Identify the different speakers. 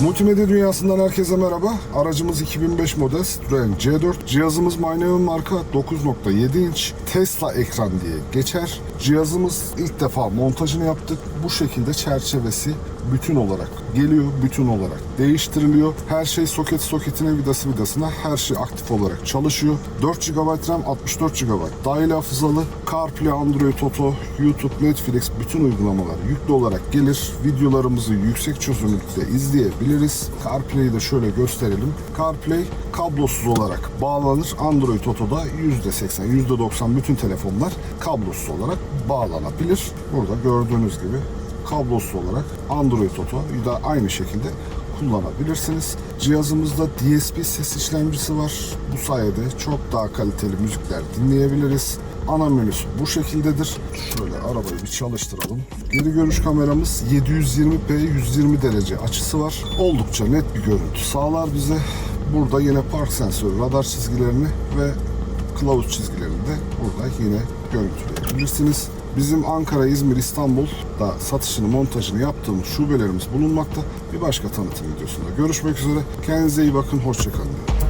Speaker 1: Multimedya dünyasından herkese merhaba. Aracımız 2005 model Citroen C4. Cihazımız Maynevin marka 9.7 inç Tesla ekran diye geçer. Cihazımız ilk defa montajını yaptık. Bu şekilde çerçevesi bütün olarak geliyor, bütün olarak değiştiriliyor. Her şey soket soketine, vidası vidasına her şey aktif olarak çalışıyor. 4 GB RAM, 64 GB dahil hafızalı. CarPlay, Android Auto, YouTube, Netflix bütün uygulamalar yüklü olarak gelir. Videolarımızı yüksek çözünürlükte izleyebiliriz. CarPlay'i de şöyle gösterelim. CarPlay kablosuz olarak bağlanır. Android Auto'da %80, %90 bütün telefonlar kablosuz olarak bağlanabilir. Burada gördüğünüz gibi kablosuz olarak Android Auto da aynı şekilde kullanabilirsiniz. Cihazımızda DSP ses işlemcisi var. Bu sayede çok daha kaliteli müzikler dinleyebiliriz. Ana menüsü bu şekildedir. Şöyle arabayı bir çalıştıralım. Geri görüş kameramız 720p 120 derece açısı var. Oldukça net bir görüntü sağlar bize. Burada yine park sensörü, radar çizgilerini ve kılavuz çizgilerini de burada yine görüntüleyebilirsiniz. Bizim Ankara, İzmir, İstanbul'da satışını, montajını yaptığımız şubelerimiz bulunmakta. Bir başka tanıtım videosunda görüşmek üzere. Kendinize iyi bakın, hoşçakalın.